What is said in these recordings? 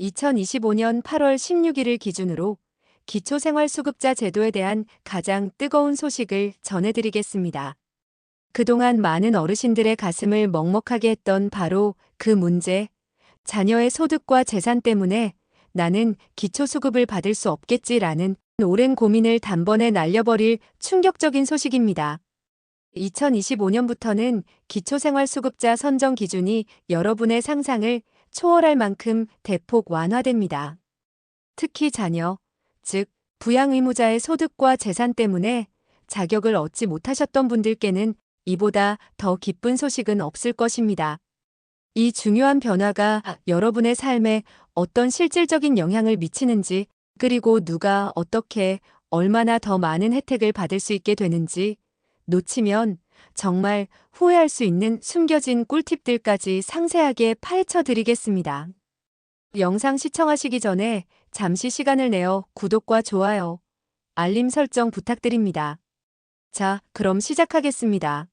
2025년 8월 16일을 기준으로 기초생활수급자 제도에 대한 가장 뜨거운 소식을 전해드리겠습니다. 그동안 많은 어르신들의 가슴을 먹먹하게 했던 바로 그 문제, 자녀의 소득과 재산 때문에 나는 기초수급을 받을 수 없겠지라는 오랜 고민을 단번에 날려버릴 충격적인 소식입니다. 2025년부터는 기초생활수급자 선정 기준이 여러분의 상상을 초월할 만큼 대폭 완화됩니다. 특히 자녀, 즉 부양 의무자의 소득과 재산 때문에 자격을 얻지 못하셨던 분들께는 이보다 더 기쁜 소식은 없을 것입니다. 이 중요한 변화가 여러분의 삶에 어떤 실질적인 영향을 미치는지, 그리고 누가 어떻게 얼마나 더 많은 혜택을 받을 수 있게 되는지 놓치면 정말 후회할 수 있는 숨겨진 꿀팁들까지 상세하게 파헤쳐 드리겠습니다. 영상 시청하시기 전에 잠시 시간을 내어 구독과 좋아요, 알림 설정 부탁드립니다. 자, 그럼 시작하겠습니다.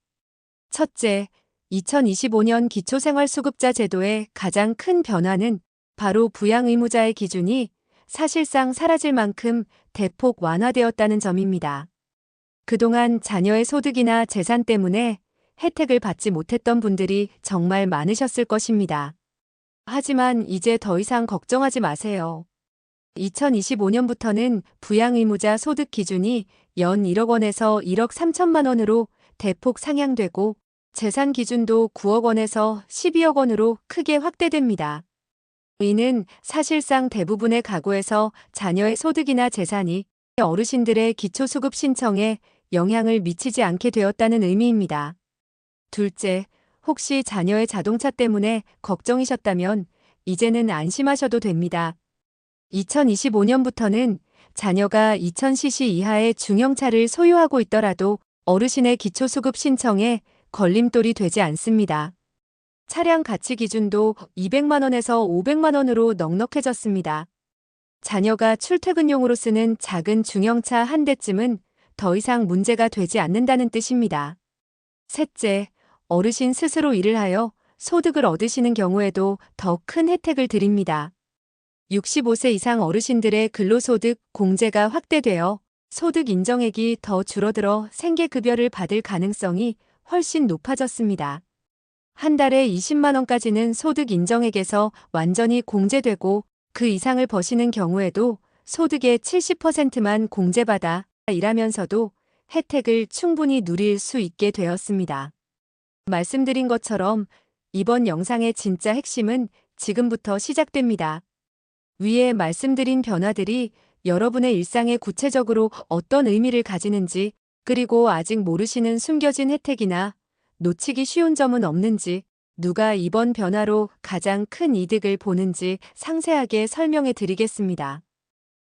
첫째, 2025년 기초생활수급자 제도의 가장 큰 변화는 바로 부양의무자의 기준이 사실상 사라질 만큼 대폭 완화되었다는 점입니다. 그동안 자녀의 소득이나 재산 때문에 혜택을 받지 못했던 분들이 정말 많으셨을 것입니다. 하지만 이제 더 이상 걱정하지 마세요. 2025년부터는 부양의무자 소득 기준이 연 1억 원에서 1억 3천만 원으로 대폭 상향되고 재산 기준도 9억 원에서 12억 원으로 크게 확대됩니다. 이는 사실상 대부분의 가구에서 자녀의 소득이나 재산이 어르신들의 기초수급 신청에 영향을 미치지 않게 되었다는 의미입니다. 둘째, 혹시 자녀의 자동차 때문에 걱정이셨다면 이제는 안심하셔도 됩니다. 2025년부터는 자녀가 2000cc 이하의 중형차를 소유하고 있더라도 어르신의 기초수급 신청에 걸림돌이 되지 않습니다. 차량 가치 기준도 200만원에서 500만원으로 넉넉해졌습니다. 자녀가 출퇴근용으로 쓰는 작은 중형차 한 대쯤은 더 이상 문제가 되지 않는다는 뜻입니다. 셋째, 어르신 스스로 일을 하여 소득을 얻으시는 경우에도 더 큰 혜택을 드립니다. 65세 이상 어르신들의 근로소득 공제가 확대되어 소득 인정액이 더 줄어들어 생계급여를 받을 가능성이 훨씬 높아졌습니다. 한 달에 20만원까지는 소득 인정액에서 완전히 공제되고 그 이상을 버시는 경우에도 소득의 70%만 공제받아 일하면서도 혜택을 충분히 누릴 수 있게 되었습니다. 말씀드린 것처럼 이번 영상의 진짜 핵심은 지금부터 시작됩니다. 위에 말씀드린 변화들이 여러분의 일상에 구체적으로 어떤 의미를 가지는지 그리고 아직 모르시는 숨겨진 혜택이나 놓치기 쉬운 점은 없는지 누가 이번 변화로 가장 큰 이득을 보는지 상세하게 설명해 드리겠습니다.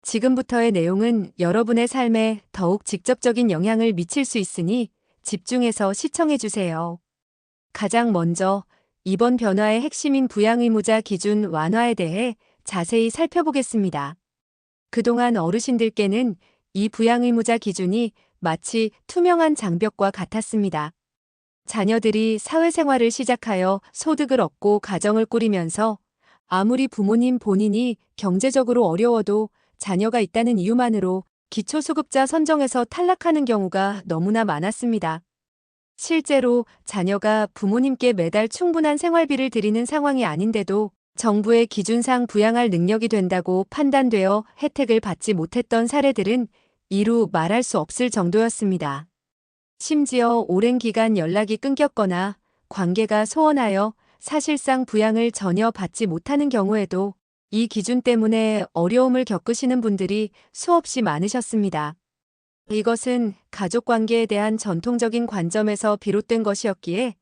지금부터의 내용은 여러분의 삶에 더욱 직접적인 영향을 미칠 수 있으니 집중해서 시청해 주세요. 가장 먼저 이번 변화의 핵심인 부양의무자 기준 완화에 대해 자세히 살펴보겠습니다. 그동안 어르신들께는 이 부양의무자 기준이 마치 투명한 장벽과 같았습니다. 자녀들이 사회생활을 시작하여 소득을 얻고 가정을 꾸리면서 아무리 부모님 본인이 경제적으로 어려워도 자녀가 있다는 이유만으로 기초수급자 선정에서 탈락하는 경우가 너무나 많았습니다. 실제로 자녀가 부모님께 매달 충분한 생활비를 드리는 상황이 아닌데도 정부의 기준상 부양할 능력이 된다고 판단되어 혜택을 받지 못했던 사례들은 이루 말할 수 없을 정도였습니다. 심지어 오랜 기간 연락이 끊겼거나 관계가 소원하여 사실상 부양을 전혀 받지 못하는 경우에도 이 기준 때문에 어려움을 겪으시는 분들이 수없이 많으셨습니다. 이것은 가족 관계에 대한 전통적인 관점에서 비롯된 것이었기에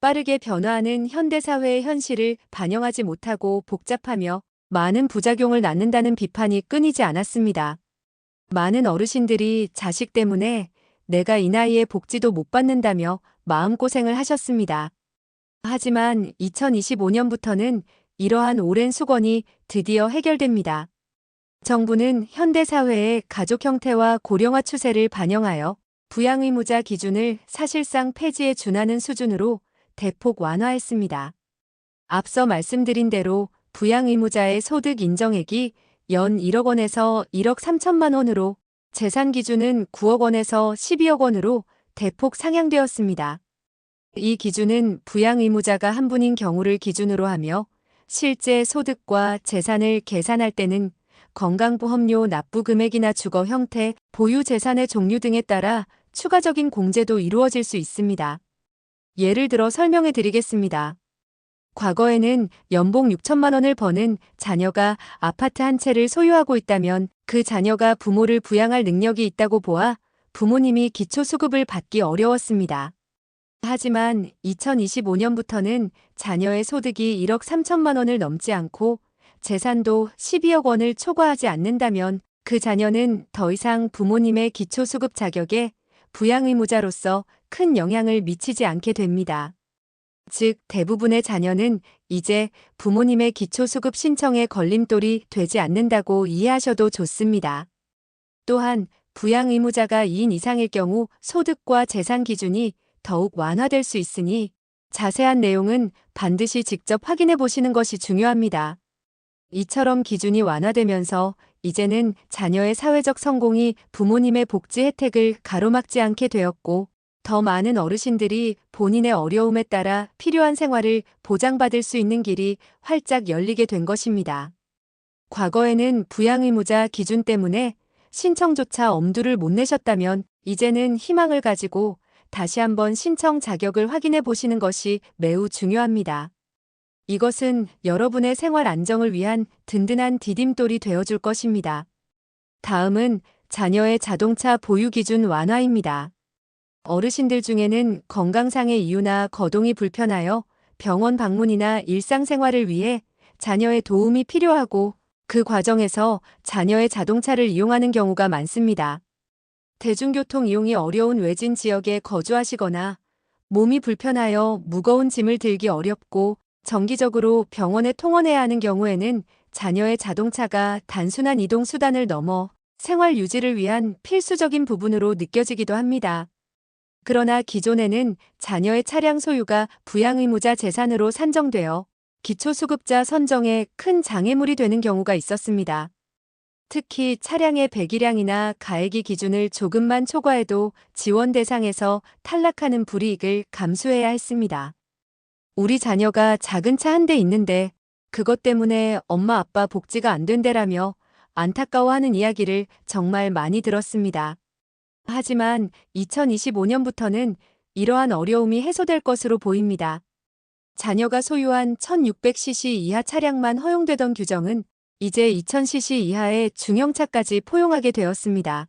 빠르게 변화하는 현대사회의 현실을 반영하지 못하고 복잡하며 많은 부작용을 낳는다는 비판이 끊이지 않았습니다. 많은 어르신들이 자식 때문에 내가 이 나이에 복지도 못 받는다며 마음고생을 하셨습니다. 하지만 2025년부터는 이러한 오랜 수건이 드디어 해결됩니다. 정부는 현대사회의 가족 형태와 고령화 추세를 반영하여 부양의무자 기준을 사실상 폐지에 준하는 수준으로 대폭 완화했습니다. 앞서 말씀드린 대로 부양 의무자의 소득 인정액이 연 1억 원에서 1억 3천만 원으로 재산 기준은 9억 원에서 12억 원으로 대폭 상향되었습니다. 이 기준은 부양 의무자가 한 분인 경우를 기준으로 하며 실제 소득과 재산을 계산할 때는 건강보험료 납부 금액이나 주거 형태, 보유 재산의 종류 등에 따라 추가적인 공제도 이루어질 수 있습니다. 예를 들어 설명해 드리겠습니다. 과거에는 연봉 6천만 원을 버는 자녀가 아파트 한 채를 소유하고 있다면 그 자녀가 부모를 부양할 능력이 있다고 보아 부모님이 기초수급을 받기 어려웠습니다. 하지만 2025년부터는 자녀의 소득이 1억 3천만 원을 넘지 않고 재산도 12억 원을 초과하지 않는다면 그 자녀는 더 이상 부모님의 기초수급 자격에 부양의무자로서 큰 영향을 미치지 않게 됩니다. 즉, 대부분의 자녀는 이제 부모님의 기초수급 신청에 걸림돌이 되지 않는다고 이해하셔도 좋습니다. 또한 부양의무자가 2인 이상일 경우 소득과 재산 기준이 더욱 완화될 수 있으니 자세한 내용은 반드시 직접 확인해 보시는 것이 중요합니다. 이처럼 기준이 완화되면서 이제는 자녀의 사회적 성공이 부모님의 복지 혜택을 가로막지 않게 되었고 더 많은 어르신들이 본인의 어려움에 따라 필요한 생활을 보장받을 수 있는 길이 활짝 열리게 된 것입니다. 과거에는 부양의무자 기준 때문에 신청조차 엄두를 못 내셨다면 이제는 희망을 가지고 다시 한번 신청 자격을 확인해 보시는 것이 매우 중요합니다. 이것은 여러분의 생활 안정을 위한 든든한 디딤돌이 되어줄 것입니다. 다음은 자녀의 자동차 보유 기준 완화입니다. 어르신들 중에는 건강상의 이유나 거동이 불편하여 병원 방문이나 일상생활을 위해 자녀의 도움이 필요하고 그 과정에서 자녀의 자동차를 이용하는 경우가 많습니다. 대중교통 이용이 어려운 외진 지역에 거주하시거나 몸이 불편하여 무거운 짐을 들기 어렵고 정기적으로 병원에 통원해야 하는 경우에는 자녀의 자동차가 단순한 이동 수단을 넘어 생활 유지를 위한 필수적인 부분으로 느껴지기도 합니다. 그러나 기존에는 자녀의 차량 소유가 부양의무자 재산으로 산정되어 기초수급자 선정에 큰 장애물이 되는 경우가 있었습니다. 특히 차량의 배기량이나 가액이 기준을 조금만 초과해도 지원 대상에서 탈락하는 불이익을 감수해야 했습니다. 우리 자녀가 작은 차 한 대 있는데 그것 때문에 엄마 아빠 복지가 안 된대라며 안타까워하는 이야기를 정말 많이 들었습니다. 하지만 2025년부터는 이러한 어려움이 해소될 것으로 보입니다. 자녀가 소유한 1600cc 이하 차량만 허용되던 규정은 이제 2000cc 이하의 중형차까지 포용하게 되었습니다.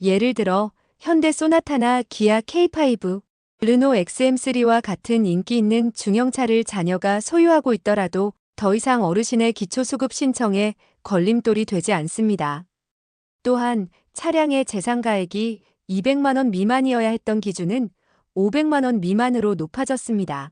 예를 들어 현대 소나타나 기아 K5, 르노 XM3와 같은 인기 있는 중형차를 자녀가 소유하고 있더라도 더 이상 어르신의 기초수급 신청에 걸림돌이 되지 않습니다. 또한 차량의 재산가액이 200만원 미만이어야 했던 기준은 500만원 미만으로 높아졌습니다.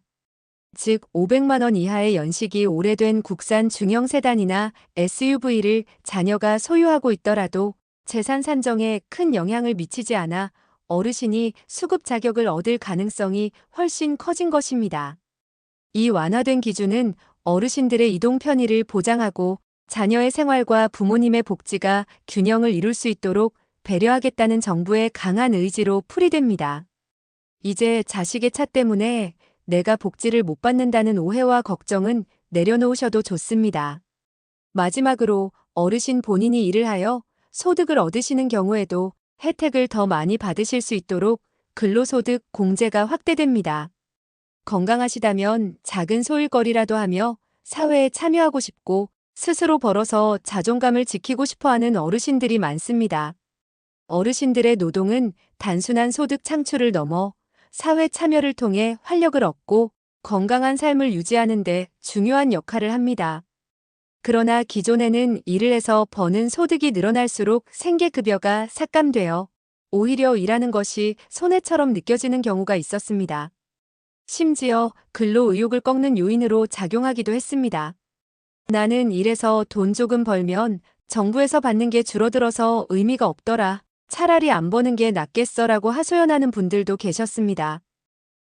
즉 500만원 이하의 연식이 오래된 국산 중형 세단이나 SUV를 자녀가 소유하고 있더라도 재산 산정에 큰 영향을 미치지 않아 어르신이 수급 자격을 얻을 가능성이 훨씬 커진 것입니다. 이 완화된 기준은 어르신들의 이동 편의를 보장하고 자녀의 생활과 부모님의 복지가 균형을 이룰 수 있도록 배려하겠다는 정부의 강한 의지로 풀이됩니다. 이제 자식의 차 때문에 내가 복지를 못 받는다는 오해와 걱정은 내려놓으셔도 좋습니다. 마지막으로 어르신 본인이 일을 하여 소득을 얻으시는 경우에도 혜택을 더 많이 받으실 수 있도록 근로소득 공제가 확대됩니다. 건강하시다면 작은 소일거리라도 하며 사회에 참여하고 싶고 스스로 벌어서 자존감을 지키고 싶어 하는 어르신들이 많습니다. 어르신들의 노동은 단순한 소득 창출을 넘어 사회 참여를 통해 활력을 얻고 건강한 삶을 유지하는 데 중요한 역할을 합니다. 그러나 기존에는 일을 해서 버는 소득이 늘어날수록 생계급여가 삭감되어 오히려 일하는 것이 손해처럼 느껴지는 경우가 있었습니다. 심지어 근로 의욕을 꺾는 요인으로 작용하기도 했습니다. 나는 일해서 돈 조금 벌면 정부에서 받는 게 줄어들어서 의미가 없더라. 차라리 안 버는 게 낫겠어라고 하소연하는 분들도 계셨습니다.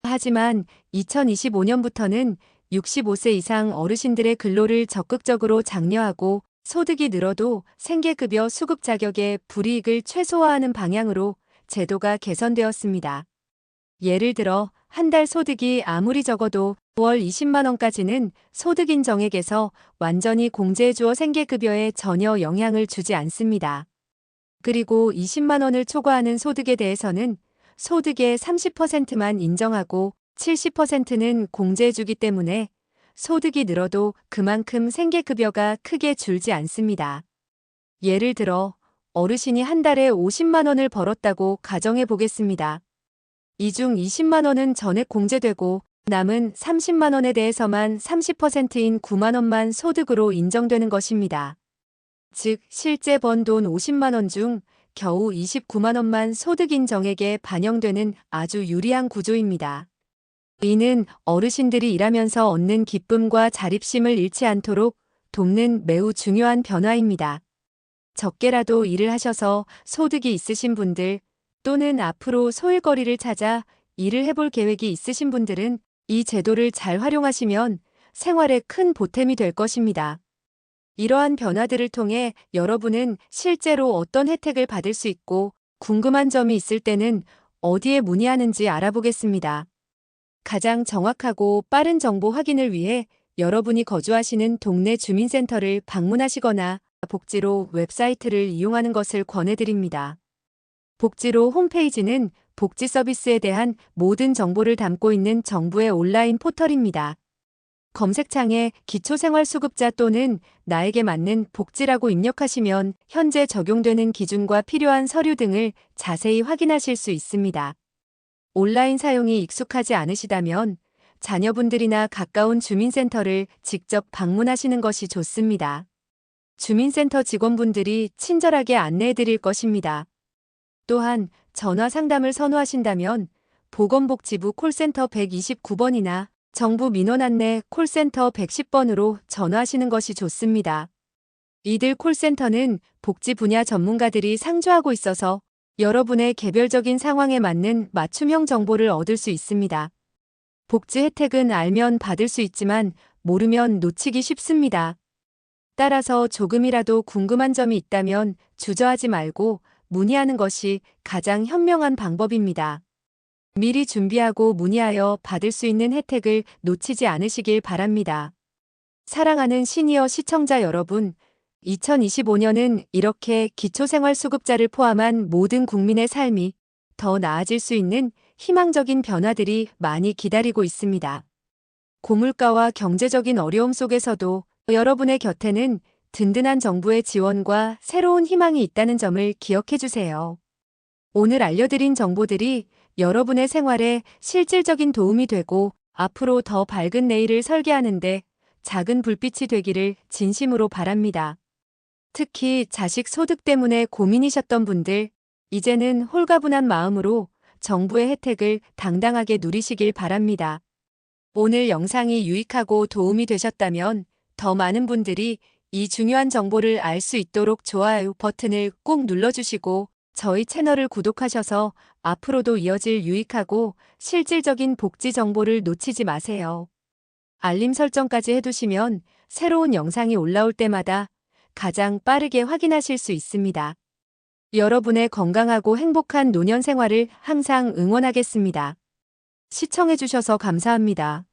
하지만 2025년부터는 65세 이상 어르신들의 근로를 적극적으로 장려하고 소득이 늘어도 생계급여 수급 자격의 불이익을 최소화하는 방향으로 제도가 개선되었습니다. 예를 들어 한 달 소득이 아무리 적어도 9월 20만 원까지는 소득 인정액에서 완전히 공제해주어 생계급여에 전혀 영향을 주지 않습니다. 그리고 20만 원을 초과하는 소득에 대해서는 소득의 30%만 인정하고 70%는 공제해주기 때문에 소득이 늘어도 그만큼 생계급여가 크게 줄지 않습니다. 예를 들어 어르신이 한 달에 50만 원을 벌었다고 가정해 보겠습니다. 이 중 20만 원은 전액 공제되고 남은 30만 원에 대해서만 30%인 9만 원만 소득으로 인정되는 것입니다. 즉 실제 번 돈 50만 원 중 겨우 29만 원만 소득 인 정액에 반영되는 아주 유리한 구조입니다. 이는 어르신들이 일하면서 얻는 기쁨과 자립심을 잃지 않도록 돕는 매우 중요한 변화입니다. 적게라도 일을 하셔서 소득이 있으신 분들 또는 앞으로 소일거리를 찾아 일을 해볼 계획이 있으신 분들은 이 제도를 잘 활용하시면 생활에 큰 보탬이 될 것입니다. 이러한 변화들을 통해 여러분은 실제로 어떤 혜택을 받을 수 있고 궁금한 점이 있을 때는 어디에 문의하는지 알아보겠습니다. 가장 정확하고 빠른 정보 확인을 위해 여러분이 거주하시는 동네 주민센터를 방문하시거나 복지로 웹사이트를 이용하는 것을 권해드립니다. 복지로 홈페이지는 복지 서비스에 대한 모든 정보를 담고 있는 정부의 온라인 포털입니다. 검색창에 기초생활수급자 또는 나에게 맞는 복지라고 입력하시면 현재 적용되는 기준과 필요한 서류 등을 자세히 확인하실 수 있습니다. 온라인 사용이 익숙하지 않으시다면 자녀분들이나 가까운 주민센터를 직접 방문하시는 것이 좋습니다. 주민센터 직원분들이 친절하게 안내해 드릴 것입니다. 또한 전화 상담을 선호하신다면 보건복지부 콜센터 129번이나 정부 민원 안내 콜센터 110번으로 전화하시는 것이 좋습니다. 이들 콜센터는 복지 분야 전문가들이 상주하고 있어서 여러분의 개별적인 상황에 맞는 맞춤형 정보를 얻을 수 있습니다. 복지 혜택은 알면 받을 수 있지만 모르면 놓치기 쉽습니다. 따라서 조금이라도 궁금한 점이 있다면 주저하지 말고 문의하는 것이 가장 현명한 방법입니다. 미리 준비하고 문의하여 받을 수 있는 혜택을 놓치지 않으시길 바랍니다. 사랑하는 시니어 시청자 여러분, 2025년은 이렇게 기초생활수급자를 포함한 모든 국민의 삶이 더 나아질 수 있는 희망적인 변화들이 많이 기다리고 있습니다. 고물가와 경제적인 어려움 속에서도 여러분의 곁에는 든든한 정부의 지원과 새로운 희망이 있다는 점을 기억해 주세요. 오늘 알려드린 정보들이 여러분의 생활에 실질적인 도움이 되고 앞으로 더 밝은 내일을 설계하는데 작은 불빛이 되기를 진심으로 바랍니다. 특히 자식 소득 때문에 고민이셨던 분들, 이제는 홀가분한 마음으로 정부의 혜택을 당당하게 누리시길 바랍니다. 오늘 영상이 유익하고 도움이 되셨다면 더 많은 분들이 이 중요한 정보를 알 수 있도록 좋아요 버튼을 꼭 눌러주시고 저희 채널을 구독하셔서 앞으로도 이어질 유익하고 실질적인 복지 정보를 놓치지 마세요. 알림 설정까지 해두시면 새로운 영상이 올라올 때마다 가장 빠르게 확인하실 수 있습니다. 여러분의 건강하고 행복한 노년 생활을 항상 응원하겠습니다. 시청해주셔서 감사합니다.